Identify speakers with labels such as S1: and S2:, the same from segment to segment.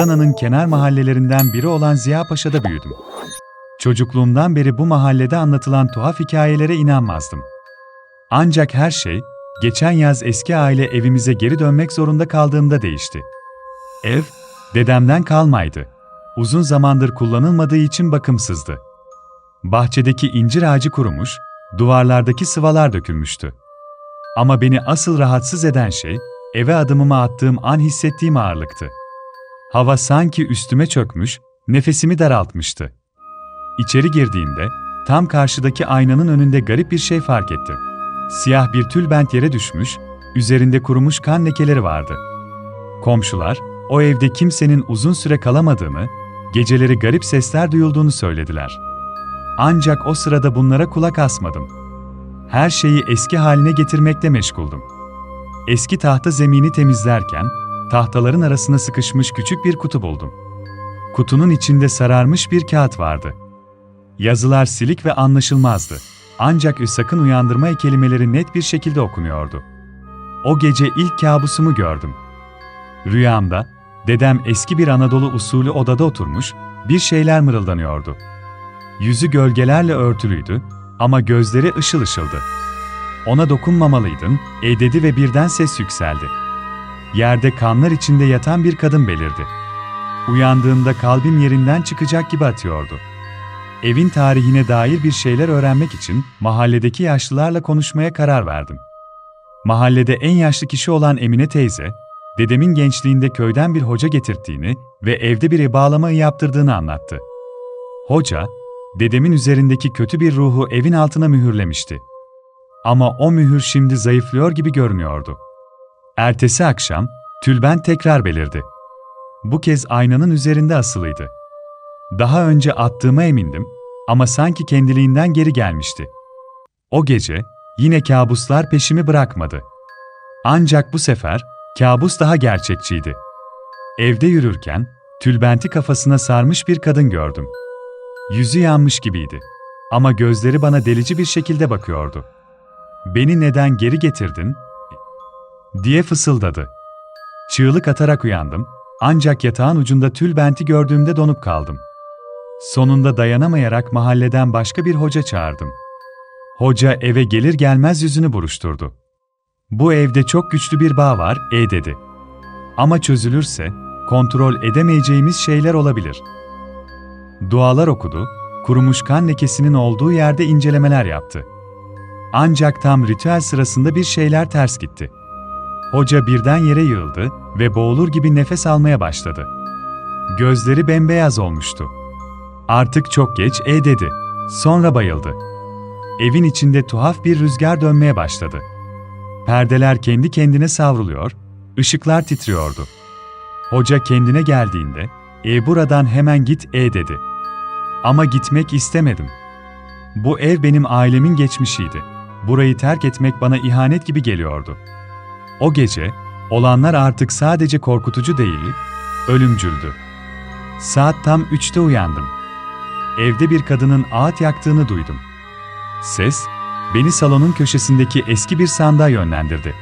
S1: Adana'nın kenar mahallelerinden biri olan Ziyapaşa'da büyüdüm. Çocukluğumdan beri bu mahallede anlatılan tuhaf hikayelere inanmazdım. Ancak her şey, geçen yaz eski aile evimize geri dönmek zorunda kaldığımda değişti. Ev, dedemden kalmaydı. Uzun zamandır kullanılmadığı için bakımsızdı. Bahçedeki incir ağacı kurumuş, duvarlardaki sıvalar dökülmüştü. Ama beni asıl rahatsız eden şey, eve adımımı attığım an hissettiğim ağırlıktı. Hava sanki üstüme çökmüş, nefesimi daraltmıştı. İçeri girdiğimde, tam karşıdaki aynanın önünde garip bir şey fark ettim. Siyah bir tülbent yere düşmüş, üzerinde kurumuş kan lekeleri vardı. Komşular, o evde kimsenin uzun süre kalamadığını, geceleri garip sesler duyulduğunu söylediler. Ancak o sırada bunlara kulak asmadım. Her şeyi eski haline getirmekle meşguldum. Eski tahta zemini temizlerken, tahtaların arasına sıkışmış küçük bir kutu buldum. Kutunun içinde sararmış bir kağıt vardı. Yazılar silik ve anlaşılmazdı. Ancak sakın uyandırma kelimeleri net bir şekilde okunuyordu. O gece ilk kabusumu gördüm. Rüyamda, dedem eski bir Anadolu usulü odada oturmuş, bir şeyler mırıldanıyordu. Yüzü gölgelerle örtülüydü ama gözleri ışıl ışıldı. Ona dokunmamalıydın, e dedi ve birden ses yükseldi. Yerde kanlar içinde yatan bir kadın belirdi. Uyandığımda kalbim yerinden çıkacak gibi atıyordu. Evin tarihine dair bir şeyler öğrenmek için mahalledeki yaşlılarla konuşmaya karar verdim. Mahallede en yaşlı kişi olan Emine teyze, dedemin gençliğinde köyden bir hoca getirttiğini ve evde bir bağlamayı yaptırdığını anlattı. Hoca, dedemin üzerindeki kötü bir ruhu evin altına mühürlemişti. Ama o mühür şimdi zayıflıyor gibi görünüyordu. Ertesi akşam, tülbent tekrar belirdi. Bu kez aynanın üzerinde asılıydı. Daha önce attığıma emindim ama sanki kendiliğinden geri gelmişti. O gece yine kabuslar peşimi bırakmadı. Ancak bu sefer kabus daha gerçekçiydi. Evde yürürken tülbenti kafasına sarmış bir kadın gördüm. Yüzü yanmış gibiydi ama gözleri bana delici bir şekilde bakıyordu. Beni neden geri getirdin? Diye fısıldadı. Çığlık atarak uyandım ancak yatağın ucunda tülbenti gördüğümde donup kaldım. Sonunda dayanamayarak mahalleden başka bir hoca çağırdım. Hoca eve gelir gelmez yüzünü buruşturdu. Bu evde çok güçlü bir bağ var, e dedi. Ama çözülürse, kontrol edemeyeceğimiz şeyler olabilir. Dualar okudu, kurumuş kan lekesinin olduğu yerde incelemeler yaptı. Ancak tam ritüel sırasında bir şeyler ters gitti. Hoca birden yere yığıldı ve boğulur gibi nefes almaya başladı. Gözleri bembeyaz olmuştu. Artık çok geç, e dedi. Sonra bayıldı. Evin içinde tuhaf bir rüzgar dönmeye başladı. Perdeler kendi kendine savruluyor, ışıklar titriyordu. Hoca kendine geldiğinde, e buradan hemen git e dedi. Ama gitmek istemedim. Bu ev benim ailemin geçmişiydi. Burayı terk etmek bana ihanet gibi geliyordu. O gece, olanlar artık sadece korkutucu değil, ölümcüldü. Saat tam üçte uyandım. Evde bir kadının ağıt yaktığını duydum. Ses, beni salonun köşesindeki eski bir sandığa yönlendirdi.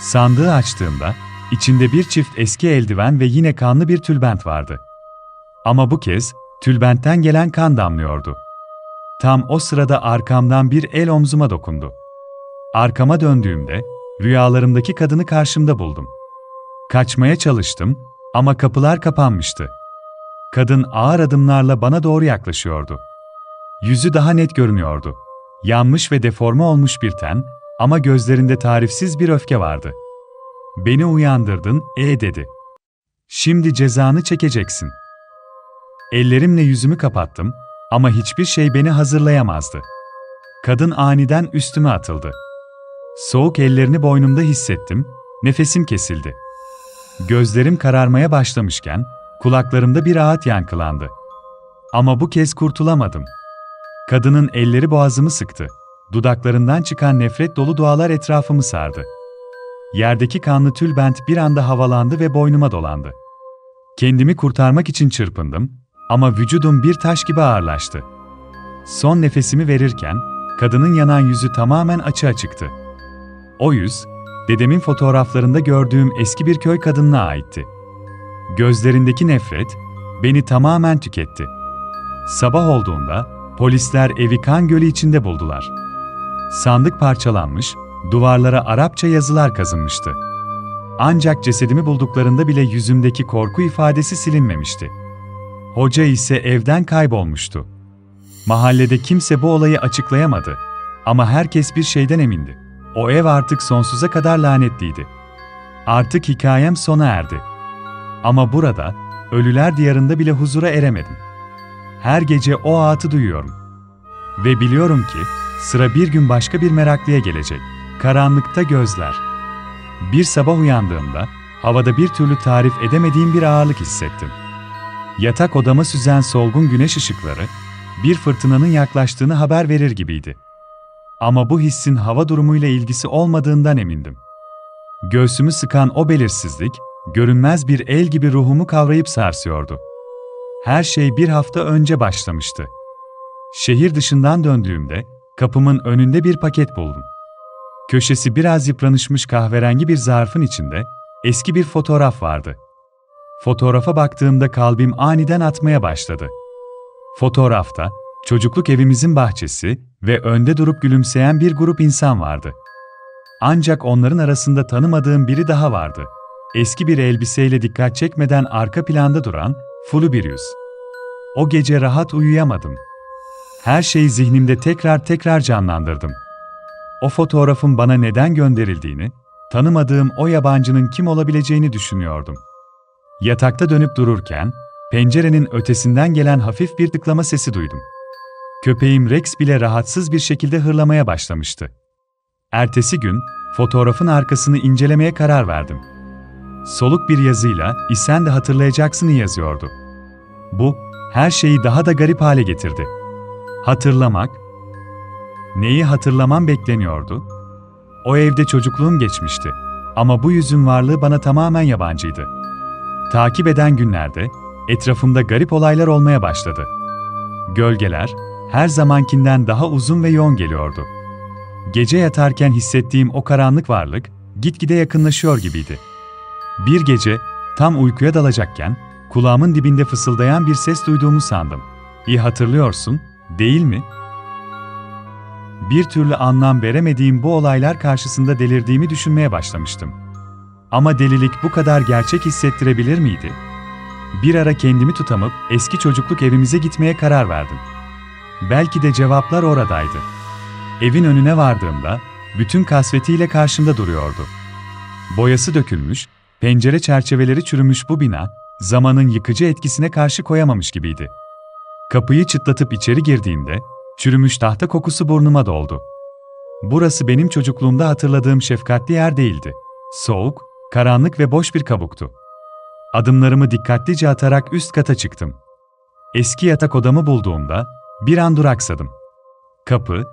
S1: Sandığı açtığımda, içinde bir çift eski eldiven ve yine kanlı bir tülbent vardı. Ama bu kez, tülbentten gelen kan damlıyordu. Tam o sırada arkamdan bir el omzuma dokundu. Arkama döndüğümde, rüyalarımdaki kadını karşımda buldum. Kaçmaya çalıştım ama kapılar kapanmıştı. Kadın ağır adımlarla bana doğru yaklaşıyordu. Yüzü daha net görünüyordu. Yanmış ve deforme olmuş bir ten ama gözlerinde tarifsiz bir öfke vardı. Beni uyandırdın, e dedi. Şimdi cezanı çekeceksin. Ellerimle yüzümü kapattım ama hiçbir şey beni hazırlayamazdı. Kadın aniden üstüme atıldı. Soğuk ellerini boynumda hissettim, nefesim kesildi. Gözlerim kararmaya başlamışken, kulaklarımda bir ağıt yankılandı. Ama bu kez kurtulamadım. Kadının elleri boğazımı sıktı. Dudaklarından çıkan nefret dolu dualar etrafımı sardı. Yerdeki kanlı tülbent bir anda havalandı ve boynuma dolandı. Kendimi kurtarmak için çırpındım ama vücudum bir taş gibi ağırlaştı. Son nefesimi verirken, kadının yanan yüzü tamamen açığa çıktı. O yüz, dedemin fotoğraflarında gördüğüm eski bir köy kadınına aitti. Gözlerindeki nefret beni tamamen tüketti. Sabah olduğunda polisler evi kan gölü içinde buldular. Sandık parçalanmış, duvarlara Arapça yazılar kazınmıştı. Ancak cesedimi bulduklarında bile yüzümdeki korku ifadesi silinmemişti. Hoca ise evden kaybolmuştu. Mahallede kimse bu olayı açıklayamadı. Ama herkes bir şeyden emindi. O ev artık sonsuza kadar lanetliydi. Artık hikayem sona erdi. Ama burada, ölüler diyarında bile huzura eremedim. Her gece o ağıtı duyuyorum. Ve biliyorum ki, sıra bir gün başka bir meraklıya gelecek. Karanlıkta gözler. Bir sabah uyandığımda, havada bir türlü tarif edemediğim bir ağırlık hissettim. Yatak odama süzen solgun güneş ışıkları, bir fırtınanın yaklaştığını haber verir gibiydi. Ama bu hissin hava durumuyla ilgisi olmadığından emindim. Göğsümü sıkan o belirsizlik, görünmez bir el gibi ruhumu kavrayıp sarsıyordu. Her şey bir hafta önce başlamıştı. Şehir dışından döndüğümde, kapımın önünde bir paket buldum. Köşesi biraz yıpranışmış kahverengi bir zarfın içinde, eski bir fotoğraf vardı. Fotoğrafa baktığımda kalbim aniden atmaya başladı. Fotoğrafta, çocukluk evimizin bahçesi ve önde durup gülümseyen bir grup insan vardı. Ancak onların arasında tanımadığım biri daha vardı. Eski bir elbiseyle dikkat çekmeden arka planda duran, flu bir yüz. O gece rahat uyuyamadım. Her şeyi zihnimde tekrar tekrar canlandırdım. O fotoğrafın bana neden gönderildiğini, tanımadığım o yabancının kim olabileceğini düşünüyordum. Yatakta dönüp dururken, pencerenin ötesinden gelen hafif bir tıklama sesi duydum. Köpeğim Rex bile rahatsız bir şekilde hırlamaya başlamıştı. Ertesi gün, fotoğrafın arkasını incelemeye karar verdim. Soluk bir yazıyla, isen de hatırlayacaksını yazıyordu. Bu, her şeyi daha da garip hale getirdi. Hatırlamak, neyi hatırlamam bekleniyordu? O evde çocukluğum geçmişti. Ama bu yüzün varlığı bana tamamen yabancıydı. Takip eden günlerde, etrafımda garip olaylar olmaya başladı. Gölgeler, her zamankinden daha uzun ve yoğun geliyordu. Gece yatarken hissettiğim o karanlık varlık, gitgide yakınlaşıyor gibiydi. Bir gece, tam uykuya dalacakken, kulağımın dibinde fısıldayan bir ses duyduğumu sandım. İyi hatırlıyorsun, değil mi? Bir türlü anlam veremediğim bu olaylar karşısında delirdiğimi düşünmeye başlamıştım. Ama delilik bu kadar gerçek hissettirebilir miydi? Bir ara kendimi tutamıp eski çocukluk evimize gitmeye karar verdim. Belki de cevaplar oradaydı. Evin önüne vardığımda bütün kasvetiyle karşımda duruyordu. Boyası dökülmüş, pencere çerçeveleri çürümüş bu bina, zamanın yıkıcı etkisine karşı koyamamış gibiydi. Kapıyı çıtlatıp içeri girdiğimde, çürümüş tahta kokusu burnuma doldu. Burası benim çocukluğumda hatırladığım şefkatli yer değildi. Soğuk, karanlık ve boş bir kabuktu. Adımlarımı dikkatlice atarak üst kata çıktım. Eski yatak odamı bulduğumda bir an duraksadım. Kapı,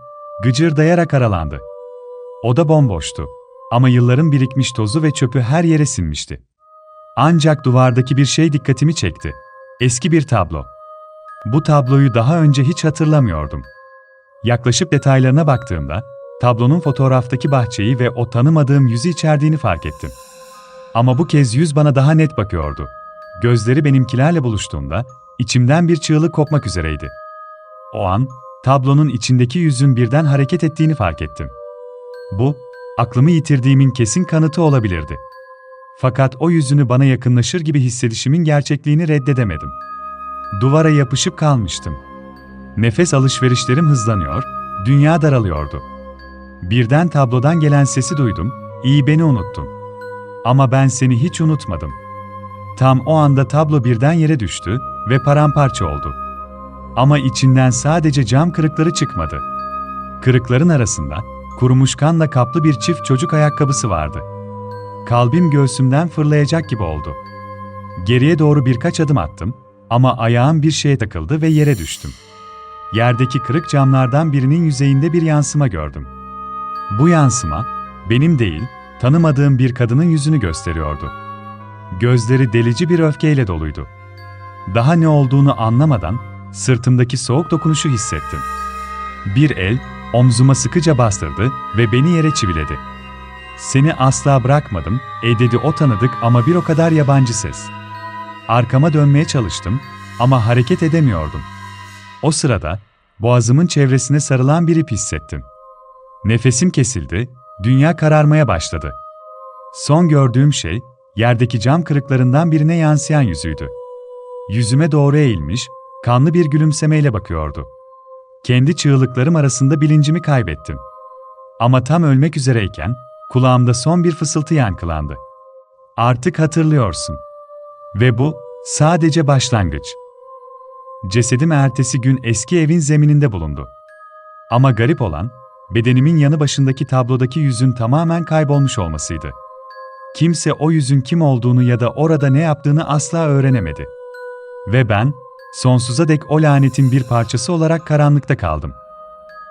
S1: gıcırdayarak aralandı. Oda bomboştu ama yılların birikmiş tozu ve çöpü her yere sinmişti. Ancak duvardaki bir şey dikkatimi çekti. Eski bir tablo. Bu tabloyu daha önce hiç hatırlamıyordum. Yaklaşıp detaylarına baktığımda, tablonun fotoğraftaki bahçeyi ve o tanımadığım yüzü içerdiğini fark ettim. Ama bu kez yüz bana daha net bakıyordu. Gözleri benimkilerle buluştuğunda, içimden bir çığlık kopmak üzereydi. O an, tablonun içindeki yüzün birden hareket ettiğini fark ettim. Bu, aklımı yitirdiğimin kesin kanıtı olabilirdi. Fakat o yüzünü bana yakınlaşır gibi hissedişimin gerçekliğini reddedemedim. Duvara yapışıp kalmıştım. Nefes alışverişlerim hızlanıyor, dünya daralıyordu. Birden tablodan gelen sesi duydum, iyi beni unuttun. Ama ben seni hiç unutmadım. Tam o anda tablo birden yere düştü ve paramparça oldu. Ama içinden sadece cam kırıkları çıkmadı. Kırıkların arasında kurumuş kanla kaplı bir çift çocuk ayakkabısı vardı. Kalbim göğsümden fırlayacak gibi oldu. Geriye doğru birkaç adım attım ama ayağım bir şeye takıldı ve yere düştüm. Yerdeki kırık camlardan birinin yüzeyinde bir yansıma gördüm. Bu yansıma benim değil, tanımadığım bir kadının yüzünü gösteriyordu. Gözleri delici bir öfkeyle doluydu. Daha ne olduğunu anlamadan sırtımdaki soğuk dokunuşu hissettim. Bir el omzuma sıkıca bastırdı ve beni yere çiviledi. Seni asla bırakmadım, e dedi o tanıdık ama bir o kadar yabancı ses. Arkama dönmeye çalıştım ama hareket edemiyordum. O sırada boğazımın çevresine sarılan bir ip hissettim. Nefesim kesildi, dünya kararmaya başladı. Son gördüğüm şey, yerdeki cam kırıklarından birine yansıyan yüzüydü. Yüzüme doğru eğilmiş, kanlı bir gülümsemeyle bakıyordu. Kendi çığlıklarım arasında bilincimi kaybettim. Ama tam ölmek üzereyken, kulağımda son bir fısıltı yankılandı. Artık hatırlıyorsun. Ve bu, sadece başlangıç. Cesedim ertesi gün eski evin zemininde bulundu. Ama garip olan, bedenimin yanı başındaki tablodaki yüzün tamamen kaybolmuş olmasıydı. Kimse o yüzün kim olduğunu ya da orada ne yaptığını asla öğrenemedi. Ve ben, sonsuza dek o lanetin bir parçası olarak karanlıkta kaldım.